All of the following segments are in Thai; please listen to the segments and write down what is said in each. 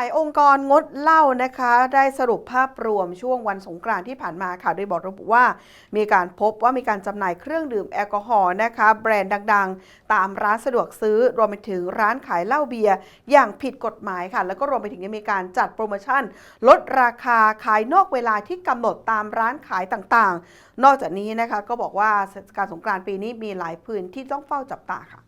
ายองค์กรงดเหล้านะคะ ได้สรุปภาพรวมช่วงวันสงกรานต์ที่ผ่านมาค่ะ โดยบอกระบุว่า มีการพบว่ามีการจำหน่ายเครื่องดื่มแอลกอฮอล์นะคะ แบรนด์ดังๆ ตามร้านสะดวกซื้อรวมไปถึงร้านขายเหล้าเบียร์อย่างผิดกฎหมายค่ะ แล้วก็รวมไปถึงยังมีการจัดโปรโมชั่น ลดราคาขายนอกเวลาที่กำหนดตามร้านขายต่างๆ นอกจากนี้นะคะก็บอกว่าการสงกรานต์ปีนี้มีหลายพื้นที่ต้องเฝ้าจับตาค่ะ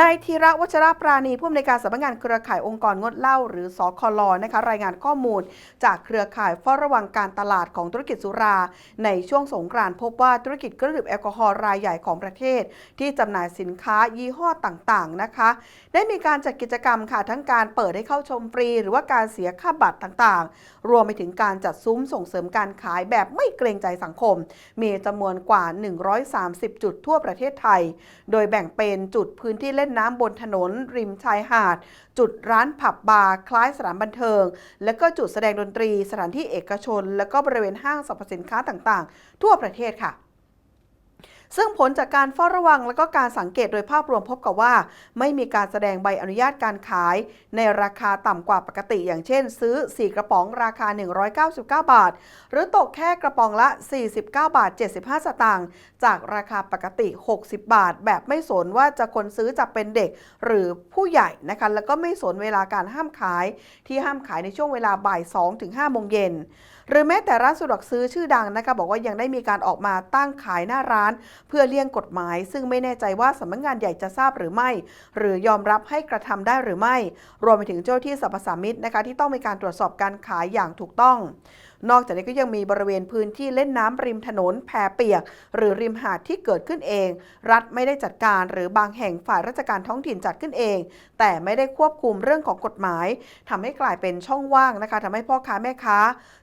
นายธีระวัชระปราณีผู้อำนวยการสำนักงานเครือข่ายองค์กรงดเหล้าหรือสคลนะคะรายงานข้อมูล จากเครือข่ายเฝ้าระวังการตลาดของธุรกิจสุรา ในช่วงสงกรานต์พบว่าธุรกิจเครื่องดื่มแอลกอฮอล์รายใหญ่ของประเทศ ที่จำหน่ายสินค้ายี่ห้อต่างๆนะคะ ได้มีการจัดกิจกรรมค่ะทั้งการเปิดให้เข้าชมฟรี หรือว่าการเสียค่าบัตรต่างๆ รวมไปถึงการจัดซุ้มส่งเสริมการขายแบบไม่เกรงใจสังคม มีจำนวนกว่า 130 จุดทั่วประเทศไทย โดยแบ่งเป็นจุดพื้นที่เล่นน้ำบนถนน ริมชายหาด จุดร้านผับบาร์คล้ายสถานบันเทิง และก็จุดแสดงดนตรี สถานที่เอกชน และก็บริเวณห้างสรรพสินค้าต่างๆ ทั่วประเทศค่ะ ซึ่งผลจากการเฝ้าระวังและก็การสังเกตโดยภาพรวมพบกับว่า ไม่มีการแสดงใบอนุญาตการขาย ในราคาต่ำกว่าปกติ อย่างเช่น ซื้อ 4 กระป๋องราคา 199 บาท หรือตกแค่กระป๋องละ 49 บาท 75 สตางค์จากราคาปกติ 60 บาท แบบไม่สนว่าจะคนซื้อจะเป็นเด็กหรือผู้ใหญ่นะคะแล้วก็ไม่สนเวลาการห้ามขาย ที่ห้ามขายในช่วงเวลาบ่าย2ถึง5โมงเย็น หรือแม้แต่ร้านสะดวกซื้อชื่อดังนะคะบอกว่ายังได้มีการออกมาตั้งขายหน้าร้าน เพื่อเลี่ยงกฎหมาย ซึ่งไม่แน่ใจว่าสำนักงานใหญ่จะทราบหรือไม่ หรือยอมรับให้กระทำได้หรือไม่ รวมไปถึงเจ้าที่สรรพสามิตนะคะที่ต้องมีการตรวจสอบการขายอย่างถูกต้องนอกจากนี้ก็ยังมีบริเวณพื้นที่เล่นน้ำริมถนนแพเปียก หรือริมหาดที่เกิดขึ้นเอง รัฐไม่ได้จัดการหรือบางแห่งฝ่ายราชการท้องถิ่นจัดขึ้นเอง แต่ไม่ได้ควบคุมเรื่องของกฎหมายทำให้กลายเป็นช่องว่างนะคะทำให้พ่อค้าแม่ค้า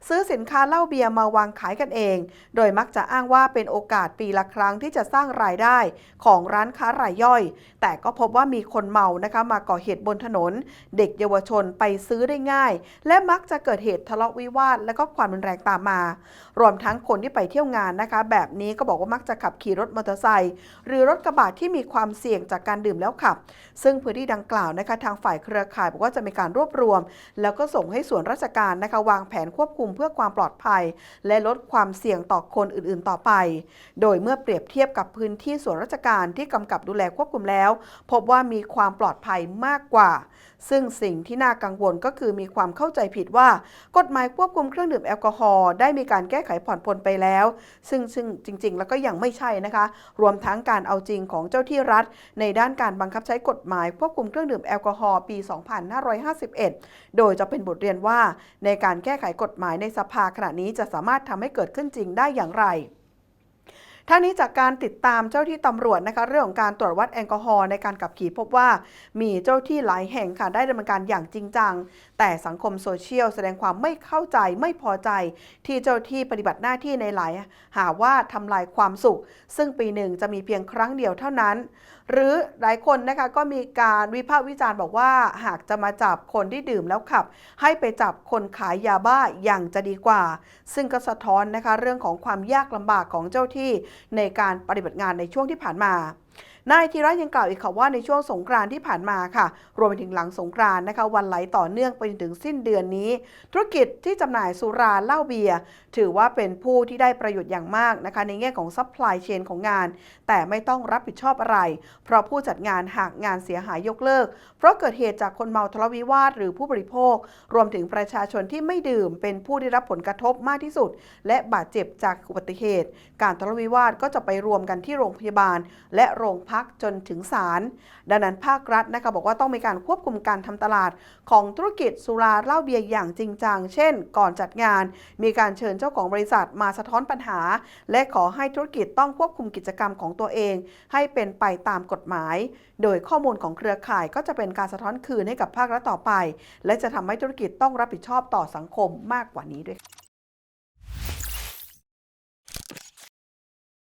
ซื้อสินค้าเหล้าเบียร์มาวางขายกันเอง โดยมักจะอ้างว่าเป็นโอกาสปีละครั้งที่จะสร้างรายได้ของร้านค้ารายย่อย แต่ก็พบว่ามีคนเมานะคะมาก่อเหตุบนถนน เด็กเยาวชนไปซื้อได้ง่าย และมักจะเกิดเหตุทะเลาะวิวาทและก็ความรุนแรงตามมา รวมทั้งคนที่ไปเที่ยวงานนะคะ แบบนี้ก็บอกว่ามักจะขับขี่รถมอเตอร์ไซค์หรือรถกระบะที่มีความเสี่ยงจากการดื่มแล้วขับ ซึ่งพื้นที่ดังกล่าวนะคะทางฝ่ายเครือข่ายบอกว่าจะมีการรวบรวม แล้วก็ส่งให้ส่วนราชการนะคะวางแผนควบคุมเพื่อความปลอดภัย และลดความเสี่ยงต่อคนอื่นๆ ต่อไป โดยเมื่อเปรียบเทียบกับพื้นที่ส่วนราชการที่กำกับดูแลควบคุมแล้ว พบว่ามีความปลอดภัยมากกว่า ซึ่งสิ่งที่น่ากังวลก็คือมีความเข้าใจผิดว่า กฎหมายควบคุมเครื่องดื่มแออลกอฮอล์ได้มีการแก้ไขผ่อนปลนไปแล้ว ซึ่งซึ่งจริง ๆ แล้วก็ยังไม่ใช่นะคะ รวมทั้งการเอาจริงของเจ้าที่รัฐ ในด้านการบังคับใช้กฎหมายควบคุมเครื่องดื่มแอลกอฮอล์ปี 2551 โดยจะเป็นบทเรียนว่าในการแก้ไขกฎหมายในสภาขณะนี้จะสามารถทำให้เกิดขึ้นจริงได้อย่างไร ทั้งนี้จากการติดตามเจ้าที่ตำรวจนะคะเรื่องของการตรวจวัดแอลกอฮอล์ในการขับขี่พบว่า มีเจ้าที่หลายแห่งค่ะได้ดำเนินการอย่างจริงจัง แต่สังคมโซเชียลแสดงความไม่เข้าใจไม่พอใจ ที่เจ้าที่ปฏิบัติหน้าที่ในหลาย หาว่าทำลายความสุข ซึ่งปีหนึ่งจะมีเพียงครั้งเดียวเท่านั้นหรือหลายคนนะคะก็มีการวิพากษ์วิจารณ์บอกว่า หากจะมาจับคนที่ดื่มแล้วขับ ให้ไปจับคนขายยาบ้าอย่างจะดีกว่า ซึ่งก็สะท้อนนะคะเรื่องของความยากลำบากของเจ้าที่ในการปฏิบัติงานในช่วงที่ผ่านมานายธีระยังกล่าวอีกค่ะว่าในช่วงสงกรานต์ที่ผ่านมาค่ะ รวมไปถึงหลังสงกรานต์นะคะ วันไหลต่อเนื่องไปจนถึงสิ้นเดือนนี้ ธุรกิจที่จำหน่ายสุราเหล้าเบียร์ถือว่าเป็นผู้ที่ได้ประโยชน์อย่างมากนะคะ ในแง่ของซัพพลายเชนของงาน แต่ไม่ต้องรับผิดชอบอะไร เพราะผู้จัดงานหากงานเสียหายยกเลิก เพราะเกิดเหตุจากคนเมาทะเลาะวิวาทหรือผู้บริโภค รวมถึงประชาชนที่ไม่ดื่ม เป็นผู้ได้รับผลกระทบมากที่สุด และบาดเจ็บจากอุบัติเหตุ การทะเลาะวิวาทก็จะไปรวมกันที่โรงพยาบาล และโรงพักจนถึงศาลดังนั้นภาครัฐนะคะบอกว่าต้องมีการควบคุมการทำตลาดของธุรกิจสุราเหล้าเบียร์อย่างจริงจัง เช่น ก่อนจัดงาน มีการเชิญเจ้าของบริษัทมาสะท้อนปัญหา และขอให้ธุรกิจต้องควบคุมกิจกรรมของตัวเอง ให้เป็นไปตามกฎหมาย โดยข้อมูลของเครือข่ายก็จะเป็นการสะท้อนคืนให้กับภาครัฐต่อไป และจะทำให้ธุรกิจต้องรับผิดชอบต่อสังคมมากกว่านี้ด้วย